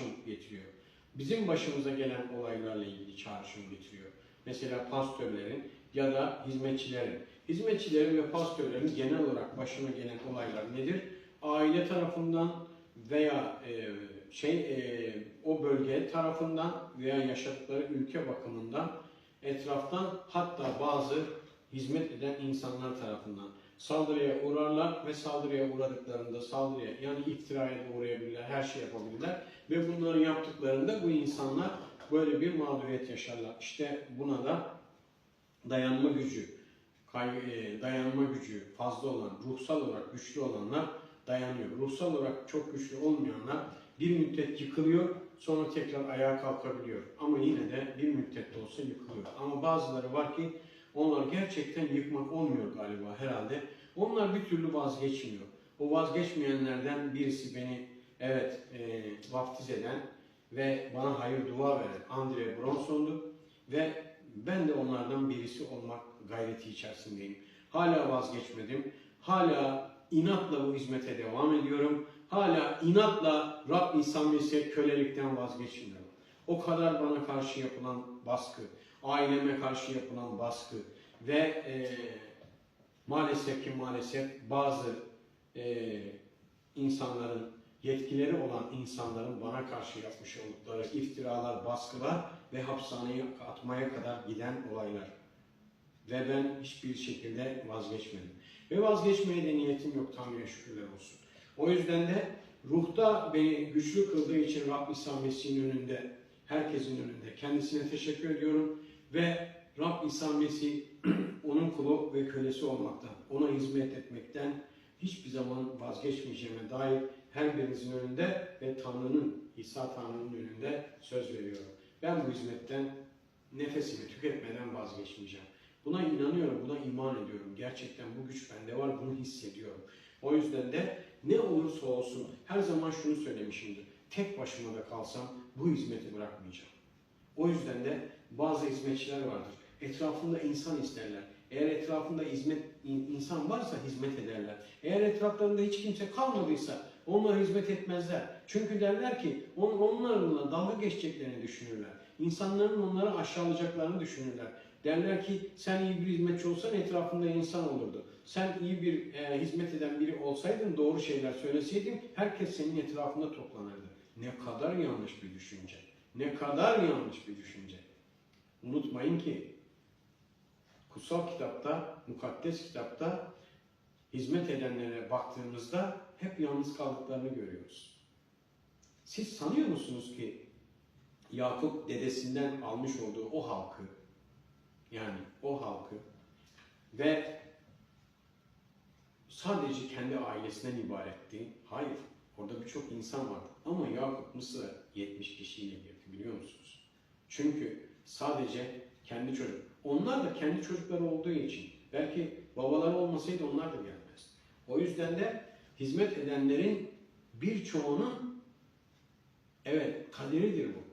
çağrışım getiriyor. Bizim başımıza gelen olaylarla ilgili çağrışım getiriyor. Mesela pastörlerin ya da hizmetçilerin. Hizmetçilerin ve pastörlerin genel olarak başına gelen olaylar nedir? Aile tarafından veya e, şey e, o bölge tarafından veya yaşadıkları ülke bakımından etraftan hatta bazı hizmet eden insanlar tarafından saldırıya uğrarlar ve saldırıya uğradıklarında saldırıya yani iftiraya da uğrayabilirler, her şey yapabilirler ve bunları yaptıklarında bu insanlar böyle bir mağduriyet yaşarlar. İşte buna da dayanma gücü, e, dayanma gücü fazla olan, ruhsal olarak güçlü olanlar dayanıyor. Ruhsal olarak çok güçlü olmayanlar bir müddet yıkılıyor, sonra tekrar ayağa kalkabiliyor. Ama yine de bir müddet de olsa yıkılıyor. Ama bazıları var ki onlar gerçekten yıkmak olmuyor galiba herhalde. Onlar bir türlü vazgeçmiyor. O vazgeçmeyenlerden birisi beni evet e, vaftiz eden ve bana hayır dua veren Andre Bronson'du ve ben de onlardan birisi olmak gayreti içerisindeyim. Hala vazgeçmedim. Hala inatla bu hizmete devam ediyorum. Hala inatla Rab Mesih'e kölelikten vazgeçmiyorum. O kadar bana karşı yapılan baskı, aileme karşı yapılan baskı ve e, maalesef ki maalesef bazı e, insanların, yetkileri olan insanların bana karşı yapmış oldukları iftiralar, baskılar ve hapishaneye atmaya kadar giden olaylar. Ve ben hiçbir şekilde vazgeçmedim. Ve vazgeçmeye de niyetim yok Tanrı'ya şükürler olsun. O yüzden de ruhta beni güçlü kıldığı için Rab İsa Mesih'in önünde, herkesin önünde kendisine teşekkür ediyorum. Ve Rab İsa Mesih onun kulu ve kölesi olmaktan, ona hizmet etmekten hiçbir zaman vazgeçmeyeceğime dair her birinizin önünde ve Tanrı'nın, İsa Tanrı'nın önünde söz veriyorum. Ben bu hizmetten nefesimi tüketmeden vazgeçmeyeceğim. Buna inanıyorum, buna iman ediyorum. Gerçekten bu güç bende var, bunu hissediyorum. O yüzden de ne olursa olsun her zaman şunu söylemişimdir. Tek başıma da kalsam bu hizmeti bırakmayacağım. O yüzden de bazı hizmetçiler vardır. Etrafında insan isterler. Eğer etrafında hizmet in- insan varsa hizmet ederler. Eğer etraflarında hiç kimse kalmadıysa onlara hizmet etmezler. Çünkü derler ki on, onlarla dalga geçeceklerini düşünürler. İnsanların onları aşağılayacaklarını düşünürler. Derler ki sen iyi bir hizmetçi olsan etrafında insan olurdu. Sen iyi bir e, hizmet eden biri olsaydın, doğru şeyler söyleseydin herkes senin etrafında toplanırdı. Ne kadar yanlış bir düşünce. Ne kadar yanlış bir düşünce. Unutmayın ki kutsal kitapta, mukaddes kitapta hizmet edenlere baktığımızda hep yalnız kaldıklarını görüyoruz. Siz sanıyor musunuz ki Yakup dedesinden almış olduğu o halkı yani o halkı ve sadece kendi ailesinden ibaretti. Hayır. Birçok insan vardı. Ama Yakup Mısır'a 70 kişiyle girdi biliyor musunuz? Çünkü sadece kendi çocuk. Onlar da kendi çocukları olduğu için belki babaları olmasaydı onlar da gelmezdi. O yüzden de hizmet edenlerin birçoğunun evet kaderidir bu.